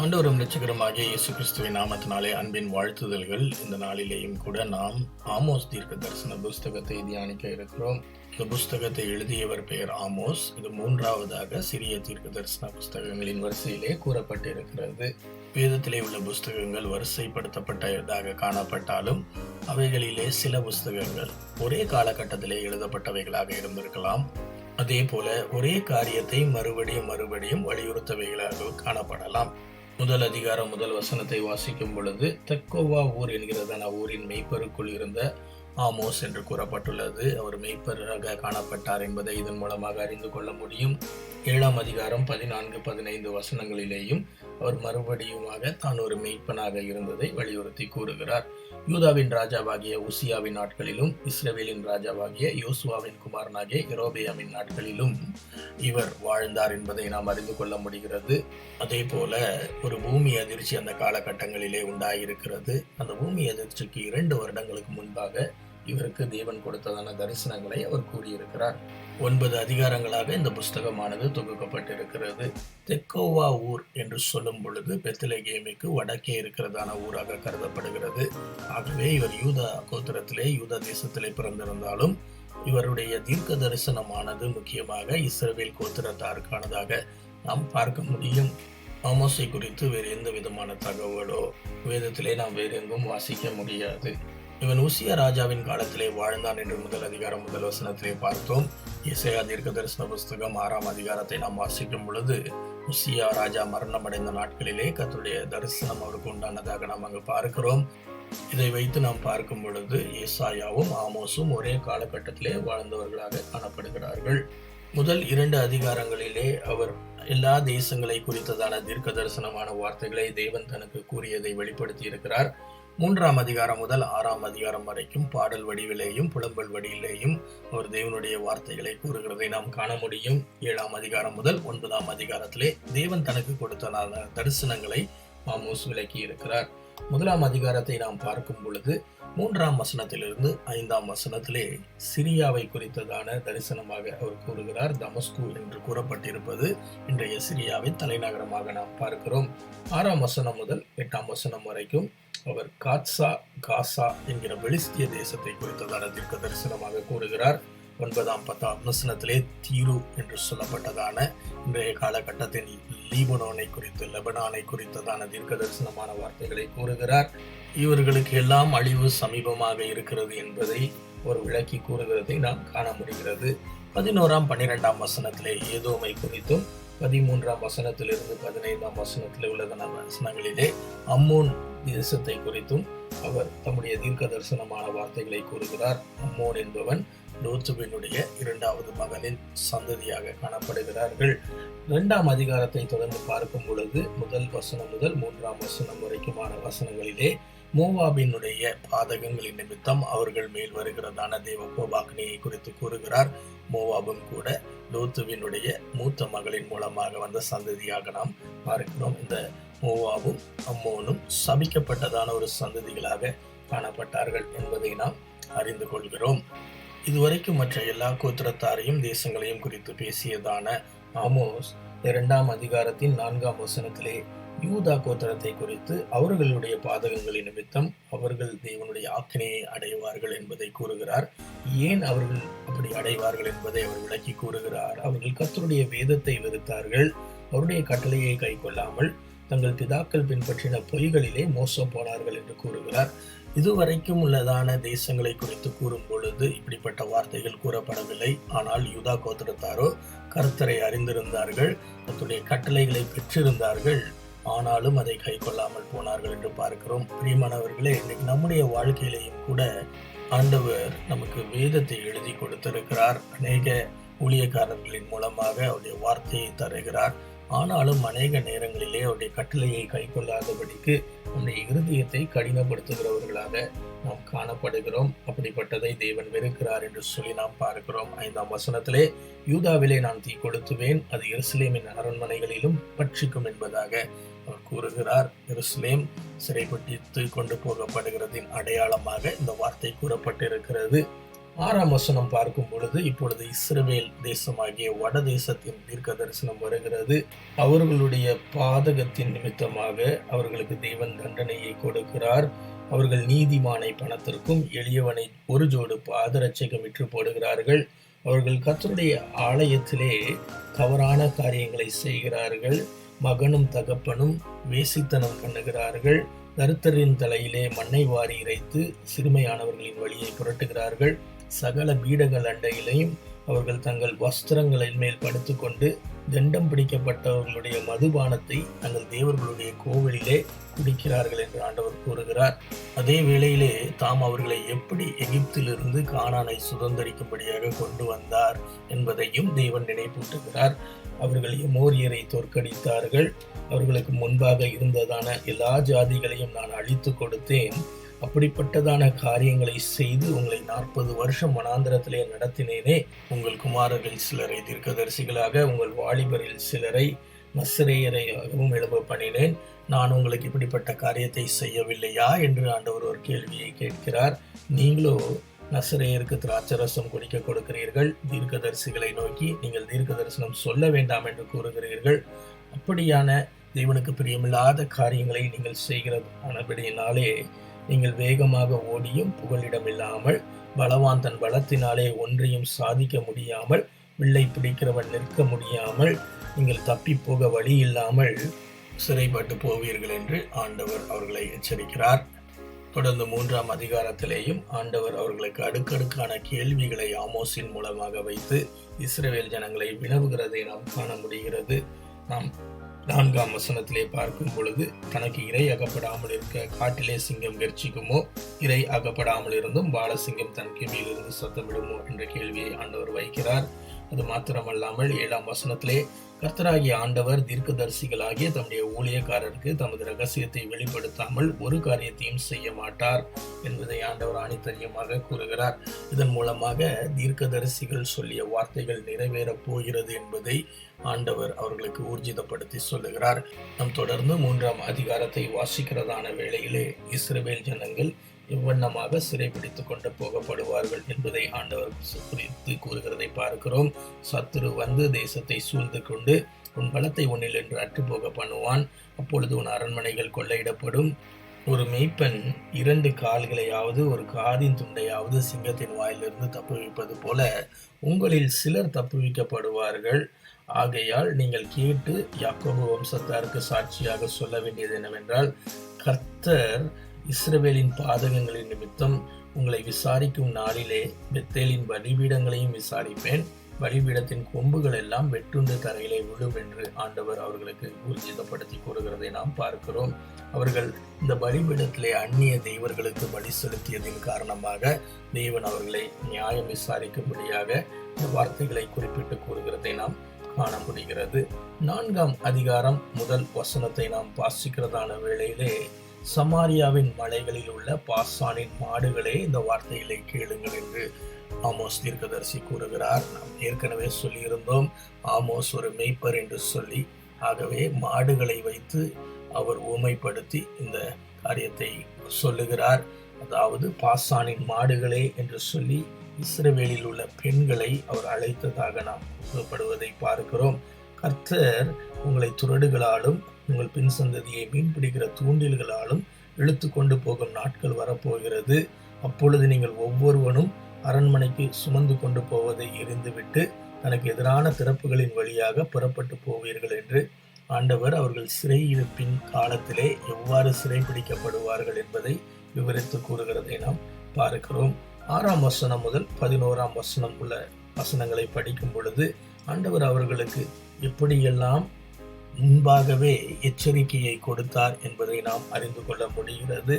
ஆண்டவரும் இரட்சகருமாகிய இயேசு கிறிஸ்துவின் நாமத்தினாலே அன்பின் வாழ்த்துதல்கள். இந்த நாளிலேயும் கூட நாம் ஆமோஸ் தீர்க்க தரிசன புஸ்தகத்தை தியானிக்க இருக்கிறோம். இந்த புஸ்தகத்தை எழுதியவர் பெயர் ஆமோஸ். இது மூன்றாவதாக சிறிய தீர்க்க தரிசன புஸ்தகங்களின் வரிசையிலே கூறப்பட்டிருக்கிறது. வேதத்திலே உள்ள புஸ்தகங்கள் வரிசைப்படுத்தப்பட்டதாக காணப்பட்டாலும் அவைகளிலே சில புஸ்தகங்கள் ஒரே காலகட்டத்திலே எழுதப்பட்டவைகளாக இருந்திருக்கலாம். அதே போல ஒரே காரியத்தை மறுபடியும் மறுபடியும் வலியுறுத்தவைகளாக காணப்படலாம். முதல் அதிகாரம் முதல் வசனத்தை வாசிக்கும் பொழுது தெக்கோவா ஊர் என்கிறதான ஊரின் மெய்ப்பருக்குள் இருந்த ஆமோஸ் என்று கூறப்பட்டுள்ளது. அவர் மெய்ப்பராக காணப்பட்டார் என்பதை இதன் மூலமாக அறிந்து கொள்ள முடியும். ஏழாம் அதிகாரம் பதினான்கு பதினைந்து வசனங்களிலேயும் அவர் மறுபடியுமாக தான் ஒரு மெய்ப்பனாக இருந்ததை வலியுறுத்தி கூறுகிறார். யூதாவின் ராஜாவாகிய உசியாவின் நாட்களிலும் இஸ்ரேவேலின் ராஜாவாகிய யோசுவாவின் குமாரனாகிய இரோபியாவின் நாட்களிலும் இவர் வாழ்ந்தார் என்பதை நாம் அறிந்து கொள்ள முடிகிறது. அதே போல ஒரு பூமி அதிர்ச்சி அந்த காலகட்டங்களிலே உண்டாயிருக்கிறது. அந்த பூமி அதிர்ச்சிக்கு இரண்டு வருடங்களுக்கு முன்பாக இவருக்கு தேவன் கொடுத்ததான தரிசனங்களை அவர் கூறியிருக்கிறார். ஒன்பது அதிகாரங்களாக இந்த புஸ்தகமானது தொகுக்கப்பட்டிருக்கிறது. தெக்கோவா ஊர் என்று சொல்லும் பொழுது பெத்தலேகேமிக்கு வடக்கே இருக்கிறதான ஊராக கருதப்படுகிறது. ஆகவே இவர் யூதா கோத்திரத்திலே யூதா தேசத்திலே பிறந்திருந்தாலும் இவருடைய தீர்க்க தரிசனமானது முக்கியமாக இஸ்ரவேல் கோத்திரத்தாருக்கானதாக நாம் பார்க்க முடியும். ஆமோசை குறித்து வேறு எந்த விதமான தகவலோ வேதத்திலே நாம் வேறெங்கும் வாசிக்க முடியாது. இவன் உசியா ராஜாவின் காலத்திலே வாழ்ந்தான் என்று முதல் அதிகாரம் முதல் வசனத்திலே பார்த்தோம். இசையா தீர்க்க தரிசன புஸ்தகம் ஆறாம் அதிகாரத்தை நாம் வாசிக்கும் பொழுது உசியா ராஜா மரணமடைந்த நாட்களிலே கத்துடைய தரிசனம் அவருக்கு உண்டானதாக நாம் அங்கு பார்க்கிறோம். இதை வைத்து நாம் பார்க்கும் பொழுது ஏசாயாவும் ஆமோஸும் ஒரே காலகட்டத்திலே வாழ்ந்தவர்களாக காணப்படுகிறார்கள். முதல் இரண்டு அதிகாரங்களிலே அவர் எல்லா தேசங்களை குறித்ததான தீர்க்க தரிசனமான வார்த்தைகளை தேவன் தனக்கு கூறியதை வெளிப்படுத்தி இருக்கிறார். மூன்றாம் அதிகாரம் முதல் ஆறாம் அதிகாரம் வரைக்கும் பாடல் வடிவிலேயும் புலம்பல் வடிவிலேயும் அவர் தேவனுடைய வார்த்தைகளை கூறுகிறதை நாம் காண முடியும். ஏழாம் அதிகாரம் முதல் ஒன்பதாம் அதிகாரத்திலே தேவன் தனக்கு கொடுத்த தரிசனங்களை மாமூஸ் விளக்கி இருக்கிறார். முதலாம் அதிகாரத்தை நாம் பார்க்கும் பொழுது மூன்றாம் வசனத்திலிருந்து ஐந்தாம் வசனத்திலே சிரியாவை குறித்ததான தரிசனமாக அவர் கூறுகிறார். தமஸ்கு என்று கூறப்பட்டிருப்பது இன்றைய சிரியாவின் தலைநகரமாக நாம் பார்க்கிறோம். ஆறாம் வசனம் முதல் எட்டாம் வசனம் வரைக்கும் அவர் காட்சா காசா என்கிற பெலிஸ்திய தேசத்தை குறித்ததான தீர்க்க தரிசனமாக கூறுகிறார். ஒன்பதாம் பத்தாம் வசனத்திலே தீரு என்று சொல்லப்பட்டதான இன்றைய காலகட்டத்தின் லீபனோனை குறித்து லெபனானை குறித்ததான தீர்க்க தரிசனமான வார்த்தைகளை கூறுகிறார். இவர்களுக்கு எல்லாம் அழிவு சமீபமாக இருக்கிறது என்பதை ஒரு விளக்கி கூறுகிறதை நாம் காண முடிகிறது. பதினோராம் பன்னிரெண்டாம் வசனத்திலே ஏதோமை குறித்தும் பதிமூன்றாம் வசனத்திலிருந்து பதினைந்தாம் வசனத்தில் உள்ளதான வசனங்களிலே அம்மோன் தேசத்தை குறித்தும் அவர் தம்முடைய தீர்க்க தரிசனமான வார்த்தைகளை கூறுகிறார். அம்மோன் என்பவன் லோத்துவினுடைய இரண்டாவது மகனின் சந்ததியாக காணப்படுகிறார்கள். இரண்டாம் அதிகாரத்தை தொடர்ந்து பார்க்கும் பொழுது முதல் வசனம் முதல் மூன்றாம் வசனம் வரைக்குமான வசனங்களிலே மோவாபினுடைய பாதகங்களின் நிமித்தம் அவர்கள் மேல் வருகிறதான தேவ கோபாக்னியை குறித்து கூறுகிறார். மோவாபும் கூட லோத்துவினுடைய மூத்த மகளின் மூலமாக வந்த சந்ததியாக நாம் பார்க்கிறோம். இந்த மோவாபும் அம்மோனும் சபிக்கப்பட்டதான ஒரு சந்ததிகளாக காணப்பட்டார்கள் என்பதை நாம் அறிந்து கொள்கிறோம். இதுவரைக்கும் மற்ற எல்லா கோத்திரத்தாரையும் தேசங்களையும் குறித்து பேசியதான ஆமோஸ் இரண்டாம் அதிகாரத்தின் நான்காம் வசனத்திலே யூதா கோத்திரத்தை குறித்து அவர்களுடைய பாதகங்களின் நிமித்தம் அவர்கள் தேவனுடைய ஆக்கினையை அடைவார்கள் என்பதை கூறுகிறார். ஏன் அவர்கள் அப்படி அடைவார்கள் என்பதை அவர் விளக்கி கூறுகிறார். அவர்கள் கத்தருடைய வேதத்தை வெறுத்தார்கள். அவருடைய கட்டளையை கை கொள்ளாமல் தங்கள் பிதாக்கள் பின்பற்றின பொய்களிலே மோசம் போனார்கள் என்று கூறுகிறார். இதுவரைக்கும் உள்ளதான தேசங்களை குறித்து கூறும் பொழுது இப்படிப்பட்ட வார்த்தைகள் கூறப்படவில்லை. ஆனால் யூதா கோத்திரத்தாரோ கருத்தரை அறிந்திருந்தார்கள் தன்னுடைய கட்டளைகளை பெற்றிருந்தார்கள். ஆனாலும் அதை கை கொள்ளாமல் போனார்கள் என்று பார்க்கிறோம். பிரியமானவர்களே இன்றைக்கு நம்முடைய வாழ்க்கையிலையும் கூட ஆண்டவர் நமக்கு வேதத்தை எழுதி கொடுத்திருக்கிறார். அநேக ஊழியக்காரர்களின் மூலமாக அவருடைய வார்த்தையை தருகிறார். ஆனாலும் அநேக நேரங்களிலே அவருடைய கட்டளையை கைக்கொள்ளாதபடிக்கு நம்முடைய இருதயத்தை கடினப்படுத்துகிறவர்களாக நாம் காணப்படுகிறோம். அப்படிப்பட்டதை தேவன் வெறுக்கிறார் என்று சொல்லி நாம் பார்க்கிறோம். ஐந்தாம் வசனத்திலே யூதாவிலே நான் தீ கொளுத்துவேன் அது எருசலேமின் அரண்மனைகளிலும் பட்சிக்கும் என்பதாக அவர் கூறுகிறார். எருசலேம் சிறைப்பட்டித்து கொண்டு போகப்படுகிறதின் அடையாளமாக இந்த வார்த்தை கூறப்பட்டிருக்கிறது. ஆறாம் வசனம் பார்க்கும் பொழுது இப்பொழுது இஸ்ரவேல் தேசமாகிய வட தேசத்தின் தீர்க்க தரிசனம் வருகிறது. அவர்களுடைய பாதகத்தின் நிமித்தமாக அவர்களுக்கு தேவன் தண்டனையை கொடுக்கிறார். அவர்கள் நீதிமானை பணத்திற்கும் எளியவனை ஒரு ஜோடு பாதரட்சைக்கும் விற்று போடுகிறார்கள். அவர்கள் கத்தருடைய ஆலயத்திலே தவறான காரியங்களை செய்கிறார்கள். மகனும் தகப்பனும் வேசித்தனம் பண்ணுகிறார்கள். தருத்தரின் தலையிலே மண்ணை வாரி இறைத்து சிறுமையானவர்களின் வழியை புரட்டுகிறார்கள். சகல பீடங்கள் அண்டையிலையும் அவர்கள் தங்கள் வஸ்திரங்களின் மேல் படுத்துக்கொண்டு தண்டம் பிடிக்கப்பட்டவர்களுடைய மதுபானத்தை தங்கள் தேவர்களுடைய கோவிலிலே குடிக்கிறார்கள் என்று ஆண்டவர் கூறுகிறார். அதே வேளையிலே தாம் அவர்களை எப்படி எகிப்திலிருந்து கானானை சுதந்திரிக்கும்படியாக கொண்டு வந்தார் என்பதையும் தேவன் நினைப்பூட்டுகிறார். அவர்கள் எமோரியரை தோற்கடித்தார்கள். அவர்களுக்கு முன்பாக இருந்ததான எல்லா ஜாதிகளையும் நான் அழித்து கொடுத்தேன். அப்படிப்பட்டதான காரியங்களை செய்து உங்களை நாற்பது வருஷம் மனாந்திரத்திலே நடத்தினேனே. உங்கள் குமாரர்கள் சிலரை தீர்க்கதரிசிகளாக உங்கள் வாலிபரில் சிலரை நசிரேயரையாகவும் எழும்ப பண்ணினேன் நான் உங்களுக்கு இப்படிப்பட்ட காரியத்தை செய்யவில்லையா? என்று ஆண்டவர் ஒரு கேள்வியை கேட்கிறார். நீங்களோ நசரேயருக்கு திராட்சரசம் குடிக்க கொடுக்கிறீர்கள். தீர்க்கதரிசிகளை நோக்கி நீங்கள் தீர்க்க தரிசனம் சொல்ல வேண்டாம் என்று கூறுகிறீர்கள். அப்படியான தேவனுக்கு பிரியமில்லாத காரியங்களை நீங்கள் செய்கிற செய்கிறபடியினாலே நீங்கள் வேகமாக ஓடியும் புகலிடமில்லாமல் பலவான் தன் பலத்தினாலே ஒன்றையும் சாதிக்க முடியாமல் வில்லை பிடிக்கிறவன் நிற்க முடியாமல் நீங்கள் தப்பி போக வழி இல்லாமல் சிறைப்பட்டு போவீர்கள் என்று ஆண்டவர் அவர்களை எச்சரிக்கிறார். தொடர்ந்து மூன்றாம் அதிகாரத்திலேயும் ஆண்டவர் அவர்களுக்கு அடுக்கடுக்கான கேள்விகளை ஆமோசின் மூலமாக வைத்து இஸ்ரவேல் ஜனங்களை வினவுகிறதை நாம் காண முடிகிறது. நாம் நான்காம் வசனத்திலே பார்க்கும் பொழுது தனக்கு இறை அகப்படாமல் இருக்க காட்டிலே சிங்கம் கர்ச்சிக்குமோ? இறை அகப்படாமல் இருந்தும் பாலசிங்கம் தன் கிவியிலிருந்து சத்தமிடுமோ? என்ற கேள்வியை ஆண்டவர் வைக்கிறார். அது மாத்திரமல்லாமல் ஏழாம் வசனத்திலே கர்த்தராகிய ஆண்டவர் தீர்க்கதரிசிகளாகிய தம்முடைய ஊழியக்காரருக்கு தமது ரகசியத்தை வெளிப்படுத்தாமல் ஒரு காரியத்தையும் செய்ய மாட்டார் என்பதை ஆண்டவர் ஆணித்தரியமாக கூறுகிறார். இதன் மூலமாக தீர்க்கதரிசிகள் சொல்லிய வார்த்தைகள் நிறைவேறப் போகிறது என்பதை ஆண்டவர் அவர்களுக்கு ஊர்ஜிதப்படுத்தி சொல்லுகிறார். நம் தொடர்ந்து மூன்றாம் அதிகாரத்தை வாசிக்கிறதான வேளையிலே இஸ்ரேல் ஜனங்கள் இவ்வண்ணமாக சிறைபிடித்துக் கொண்டு போகப்படுவார்கள் என்பதை ஆண்டவர் குறித்து கூறுகிறதை பார்க்கிறோம். சத்துரு வந்து தேசத்தை சூழ்ந்து கொண்டு உன் பலத்தை ஒன்றில் என்று அற்றுப்போக பண்ணுவான். அப்பொழுது உன் அரண்மனைகள் கொள்ளையிடப்படும். ஒரு மெய்ப்பெண் இரண்டு கால்களையாவது ஒரு காதின் துண்டையாவது சிங்கத்தின் வாயிலிருந்து தப்புவிப்பது போல உங்களில் சிலர் தப்புவிக்கப்படுவார்கள். ஆகையால் நீங்கள் கேட்டு யாக்கோபு வம்சத்தாருக்கு சாட்சியாக சொல்ல வேண்டியது என்னவென்றால் கர்த்தர் இஸ்ரவேலின் பாதகங்களின் நிமித்தம் உங்களை விசாரிக்கும் நாளிலே பெத்தேலின் பலிபீடங்களையும் விசாரிப்பேன். பலிபீடத்தின் கொம்புகள் எல்லாம் வெட்டுண்டு தரையிலே விழும் என்று ஆண்டவர் அவர்களுக்கு ஊர்ஜிதப்படுத்தி கூறுகிறதை நாம் பார்க்கிறோம். அவர்கள் இந்த பலிபீடத்திலே அந்நிய தெய்வர்களுக்கு பலி செலுத்தியதின் காரணமாக தேவன் அவர்களை நியாயம் விசாரிக்கும்படியாக இந்த வார்த்தைகளை குறிப்பிட்டு கூறுகிறதை நாம் காண முடிகிறது. நான்காம் அதிகாரம் முதல் வசனத்தை நாம் வாசிக்கிறதான வேளையிலே சமாரியாவின் மலைகளில் உள்ள பாசானின் மாடுகளே இந்த வார்த்தைகளை கேளுங்கள் என்று ஆமோஸ் தீர்க்கதரிசி கூறுகிறார். நாம் ஏற்கனவே சொல்லியிருந்தோம் ஆமோஸ் ஒரு மெய்ப்பர் என்று சொல்லி ஆகவே மாடுகளை வைத்து அவர் ஊமைப்படுத்தி இந்த காரியத்தை சொல்லுகிறார். அதாவது பாசானின் மாடுகளே என்று சொல்லி இஸ்ரவேலில் உள்ள பெண்களை அவர் அழைத்ததாக நாம் கூறப்படுவதை பார்க்கிறோம். கர்த்தர் உங்களை துரடுகளாலும் உங்கள் பின் சந்ததியை மீன்பிடிக்கிற தூண்டில்களாலும் இழுத்து கொண்டு போகும் நாட்கள் வரப்போகிறது. அப்பொழுது நீங்கள் ஒவ்வொருவனும் அரண்மனைக்கு சுமந்து கொண்டு போவதை எரிந்துவிட்டு தனக்கு எதிரான திறப்புகளின் வழியாக புறப்பட்டு போவீர்கள் என்று ஆண்டவர் அவர்கள் சிறையிருப்பின் காலத்திலே எவ்வாறு சிறை பிடிக்கப்படுவார்கள் என்பதை விவரித்து கூறுகிறதை நாம் பார்க்கிறோம். ஆறாம் வசனம் முதல் பதினோராம் வசனம் உள்ள வசனங்களை படிக்கும் பொழுது ஆண்டவர் அவர்களுக்கு எப்படியெல்லாம் முன்பாகவே எச்சரிக்கையை கொடுத்தார் என்பதை நாம் அறிந்து கொள்ள முடிகிறது.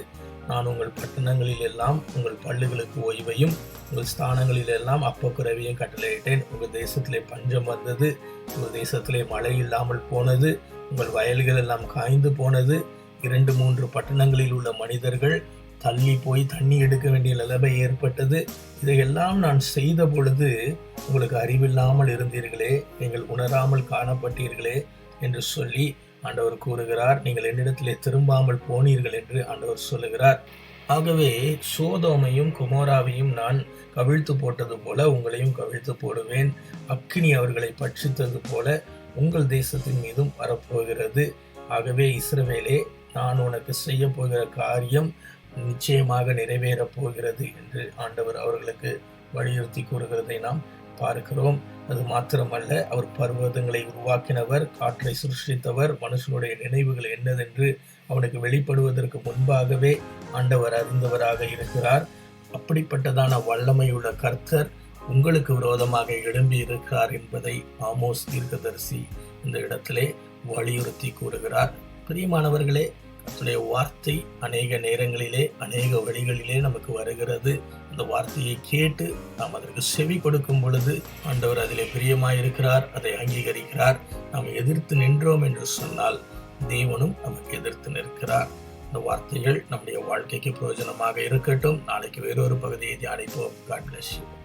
நான் உங்கள் பட்டணங்களில் எல்லாம் உங்கள் பள்ளிகளுக்கு ஓய்வையும் உங்கள் ஸ்தானங்களில் எல்லாம் அப்பக்குறவையும் கட்டளையிட்டேன். உங்கள் தேசத்திலே பஞ்சம் வந்தது உங்கள் தேசத்திலே மழை இல்லாமல் போனது உங்கள் வயல்கள் எல்லாம் காய்ந்து போனது இரண்டு மூன்று பட்டணங்களில் உள்ள மனிதர்கள் தள்ளி போய் தண்ணி எடுக்க வேண்டிய நிலைமை ஏற்பட்டது. இதையெல்லாம் நான் செய்த பொழுது உங்களுக்கு அறிவில்லாமல் இருந்தீர்களே நீங்கள் உணராமல் காணப்பட்டீர்களே என்று சொல்லி ஆண்டவர் கூறுகிறார். நீங்கள் என்னிடத்திலே திரும்பாமல் போனீர்கள் என்று ஆண்டவர் சொல்லுகிறார். ஆகவே சோதோமையும் குமோராவையும் நான் கவிழ்த்து போட்டது போல உங்களையும் கவிழ்த்து போடுவேன். அக்கினி அவர்களை பட்சித்தது போல உங்கள் தேசத்தின் மீதும் வரப்போகிறது. ஆகவே இஸ்ரவேலே நான் உனக்கு செய்ய போகிற காரியம் நிச்சயமாக நிறைவேறப் போகிறது என்று ஆண்டவர் அவர்களுக்கு வலியுறுத்தி கூறுகிறதை நாம் பார்க்கிறோம். அது மாத்திரமல்ல அவர் பர்வதங்களை உருவாக்கினவர் காற்றை சிருஷ்டித்தவர் மனுஷனுடைய நினைவுகள் என்னதென்று அவனுக்கு வெளிப்படுவதற்கு முன்பாகவே ஆண்டவர் அறிந்தவராக இருக்கிறார். அப்படிப்பட்டதான வல்லமையுள்ள கர்த்தர் உங்களுக்கு விரோதமாக எழும்பி இருக்கிறார் என்பதை ஆமோஸ் தீர்க்கதரிசி இந்த இடத்திலே வலியுறுத்தி கூறுகிறார். பிரியமானவர்களே கர்த்தருடைய வார்த்தை அநேக நேரங்களிலே அநேக வழிகளிலே நமக்கு வருகிறது. அந்த வார்த்தையை கேட்டு நாம் அதற்கு செவி கொடுக்கும் பொழுது ஆண்டவர் அதிலே பிரியமாயிருக்கிறார் அதை அங்கீகரிக்கிறார். நாம் எதிர்த்து நின்றோம் என்று சொன்னால் தேவனும் நமக்கு எதிர்த்து நிற்கிறார். இந்த வார்த்தைகள் நம்முடைய வாழ்க்கைக்கு பிரயோஜனமாக இருக்கட்டும். நாளைக்கு வேறொரு பகுதியை தியானிப்போம். God bless you